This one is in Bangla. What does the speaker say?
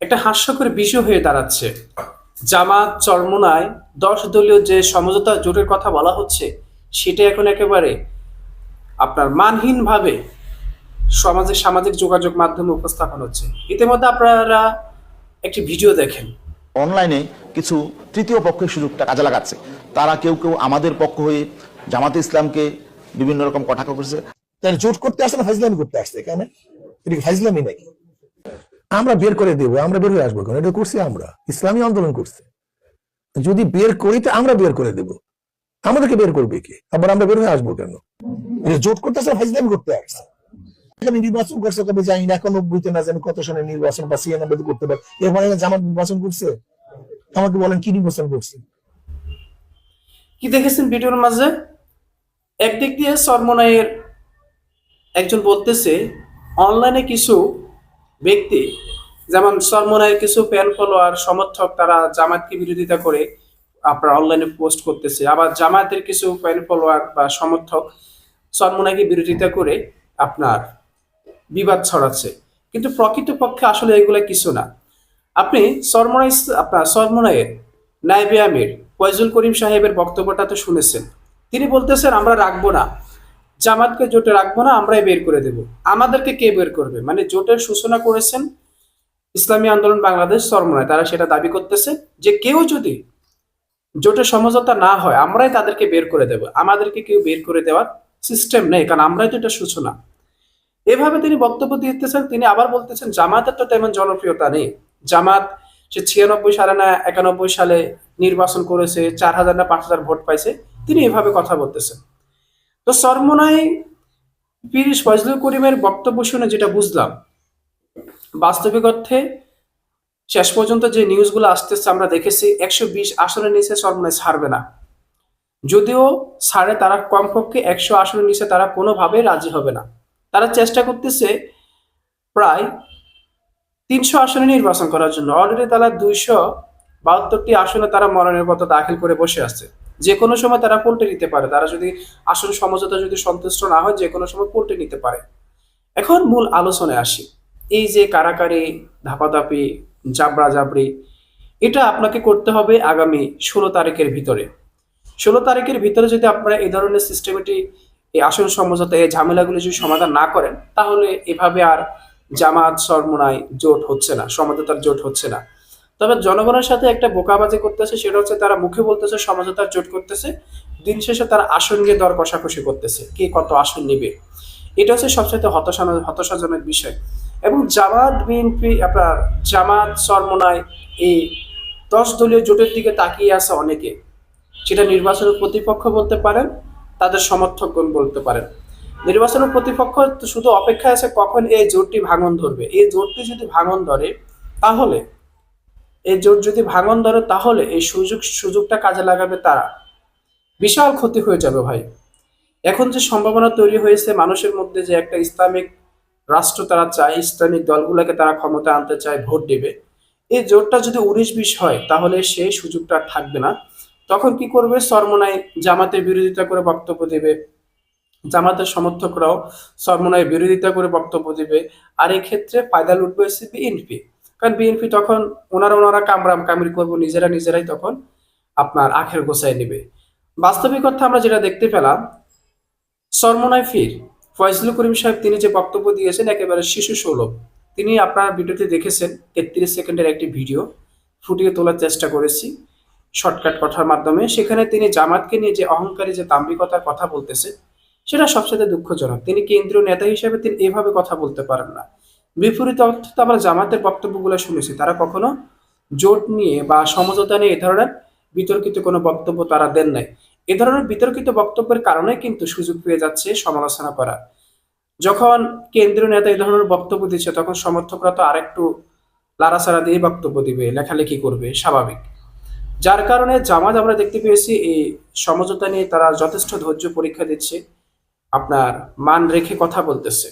একটা হাস্যকর বিষয় হয়ে দাঁড়াচ্ছে। জামাত চরমোনায় দশ দলীয় যে সমঝোতা জোটের কথা বলা হচ্ছে সেটা এখন একেবারে আপনার মানহীনভাবে সমাজে সামাজিক যোগাযোগ মাধ্যমে উপস্থাপন হচ্ছে। ইতিমধ্যে আপনারা একটি ভিডিও দেখেন। অনলাইনে কিছু তৃতীয় পক্ষের সুযোগটা কাজে লাগাচ্ছে। তারা কেউ কেউ আমাদের পক্ষ হয়ে জামাতে ইসলামকে বিভিন্ন রকম কটাক্ষ করছে। তাহলে জোট করতে আসছে না ফাইজলামি করতে আসছে? এখানে এটা ফাইজলামি নাকি? আমরা বের করে দেবো, আমরা বের হয়ে আসব কেন? এটা করছি আমরা। ইসলামী আন্দোলন করছে। যদি বের করি তো আমরা বের করে দেব। আমাদেরকে বের করবে কি? আবার আমরা বের হয়ে আসব কেন? জোট করতে আসছে করতে আসছে। নির্বাচন করছে কবে জানি না না জানি কত নির্বাচন বা করতে পারে। জামাত নির্বাচন করছে? আমাকে বলেন কি নির্বাচন করছে? কি দেখেছেন ভিডিওর মাঝে? একদিক দিয়ে সরমনায়ের একজন বলতেছে, অনলাইনে কিছু ব্যক্তি, যেমন সরমনায়ের কিছু ফ্যান ফলোয়ার সমর্থক, তারা জামাতকে বিরোধিতা করে আপনার অনলাইনে পোস্ট করতেছে। আবার জামাতের কিছু ফ্যান ফলোয়ার বা সমর্থক সরমনাইকে বিরোধিতা করে আপনার বিবাদ ছড়াচ্ছে। কিন্তু প্রকৃতপক্ষে আসলে এগুলো কিছু না। আপনি সরমনাই, আপনার সরমনাইয়ের নাইবে আমির, ফয়জুল করিম সাহেবের বক্তব্যটা তো শুনেছেন। তিনি বলতেছেন, আমরা রাখব না। জামাতকে জোটে রাখব না, আমরাই বের করে দেব। আমাদেরকে কে বের করবে? মানে জোটের সূচনা করেছেন ইসলামী আন্দোলন বাংলাদেশ সরমনায়, তারা সেটা দাবি করতেছে যে কেউ যদি জোটের সমঝোতা না হয়, আমরাই তাদেরকে বের করে দেব। আমাদেরকে কেউ বের করে দেওয়ার সিস্টেম নেই, কারণ আমরাই তো এটা সূচনা। এভাবে তিনি বক্তব্য দিতেছেন, তিনি আবার বলতেছেন, জামাতের তো তেমন জনপ্রিয়তা নেই। জামাত সে ছিয়ানব্বই সালে না একানব্বই সালে নির্বাচন করেছে, চার হাজার না পাঁচ হাজার ভোট পাইছে, তিনি এভাবে কথা বলতেছেন। তো সরমনাই পিরিশ ফজলুল করিমের বক্তব্য শুনে যেটা বুঝলাম, বাস্তবিক অর্থে শেষ পর্যন্ত যে নিউজগুলো আসতেছে আমরা দেখেছি, একশো বিশ আসনের নিচে সরমনাই ছাড়বে না। যদিও ছাড়ে তারা কমপক্ষে একশো আসনের নিচে তারা কোনোভাবে রাজি হবে না। তারা চেষ্টা করতেছে প্রায় তিনশো আসনে নির্বাচন করার জন্য। অলরেডি তারা দুইশো বাহাত্তরটি আসনে তারা মনোনয়ন পত্র দাখিল করে বসে আছে। যে কোনো সময় তারা পল্টে নিতে পারে। তারা যদি আসল সমঝোতা যদি সন্তুষ্ট না হয় যে কোনো সময় পল্টে নিতে পারে। এখন মূল আলোচনায় আসি। এই যে কারাকারি, ধাপাধাপি জাবড়া জাবড়ি এটা আপনাকে করতে হবে আগামী ষোলো তারিখের ভিতরে। ষোলো তারিখের ভিতরে যদি আপনারা এই ধরনের সিস্টেমেটি এই আসন সমঝোতা এই ঝামেলাগুলো যদি সমাধান না করেন, তাহলে এভাবে আর জামাত সরমনায় জোট হচ্ছে না, সমঝোতার জোট হচ্ছে না। তবে জনগণের সাথে একটা বোকাবাজি করতেছে, সেটা হচ্ছে তারা মুখে বলতেছে সমঝোতার জোট করতেছে, দিন শেষে তারা আসন নিয়ে দর কষাকষি করতেছে, কে কত আসন নেবে? এটা হচ্ছে সবচেয়ে হতাশা, হতাশাজনক বিষয়। এবং জামাত বিএনপি, আপনার জামাত, সরমনায় এই দশ দলীয় জোটের দিকে তাকিয়ে আছে অনেকে। সেটা নির্বাচনের প্রতিপক্ষ বলতে পারেন, তাদের সমর্থকগণ বলতে পারেন। নির্বাচনের প্রতিপক্ষ শুধু অপেক্ষায় আছে কখন এই জোটটি ভাঙন ধরবে। এই জোটটি যদি ভাঙন ধরে, তাহলে এই জোট যদি ভাঙন ধরে তাহলে এই সুযোগ, সুযোগটা কাজে লাগাবে তারা। বিশাল ক্ষতি হয়ে যাবে ভাই। এখন যে সম্ভাবনা তৈরি হয়েছে মানুষের মধ্যে যে একটা ইসলামিক রাষ্ট্র তারা চায়, ইসলামিক দলগুলোকে তারা ক্ষমতা আনতে চায়, ভোট দেবে। এই জোটটা যদি উনিশ, বিশ হয়, তাহলে সেই সুযোগটা থাকবে না। তখন কি করবে? সরমনাই জামাতের বিরোধিতা করে বক্তব্য দেবে। জামাতের সমর্থকরাও সরমনায় বিরোধিতা করে বক্তব্য দিবে। আর এই ক্ষেত্রে ফায়দা লুটবে বিএনপি কারণ বিএনপি তখন ওনারা ওনারা কামরাম কামড়ি করব, নিজেরা নিজেরাই তখন আপনার আখের গোছায় নেবে। বাস্তবিক অর্থে আমরা যেটা দেখতে পেলাম, সরমনায় ফির ফয়জুল করিম সাহেব তিনি যে বক্তব্য দিয়েছেন একেবারে শিশু সুলভ। তিনি আপনার ভিডিওতে দেখেছেন, তেত্রিশ সেকেন্ডের একটি ভিডিও ফুটিয়ে তোলার চেষ্টা করেছি শর্টকাট কথার মাধ্যমে। সেখানে তিনি জামাতকে নিয়ে যে অহংকারী, যে দাম্ভিকতার কথা বলতেছে, সেটা সবচেয়ে দুঃখজনক। তিনি কেন্দ্রীয় নেতা হিসেবে তিনি এভাবে কথা বলতে পারেন না। বিপরীত অর্থে আমরা জামাতের বক্তব্যগুলো শুনেছি। তারা কখনো জোট নিয়ে বা সমঝোতা নিয়ে এ ধরনের বিতর্কিত কোনো বক্তব্য তারা দেন নাই। এ ধরনের বিতর্কিত বক্তব্যের কারণে কিন্তু সুযোগ পেয়ে যাচ্ছে সমালোচনা করা। যখন কেন্দ্রীয় নেতা এই ধরনের বক্তব্য দিচ্ছে, তখন সমর্থকরা তো আরেকটু লাড়াছাড়া দিয়ে বক্তব্য দিবে, লেখালেখি করবে, স্বাভাবিক। যার কারণে জামাত আমরা দেখতে পেয়েছি এই সমঝোতা নিয়ে তারা যথেষ্ট ধৈর্য পরীক্ষা দিচ্ছে, আপনার মান রেখে কথা বলতেছে।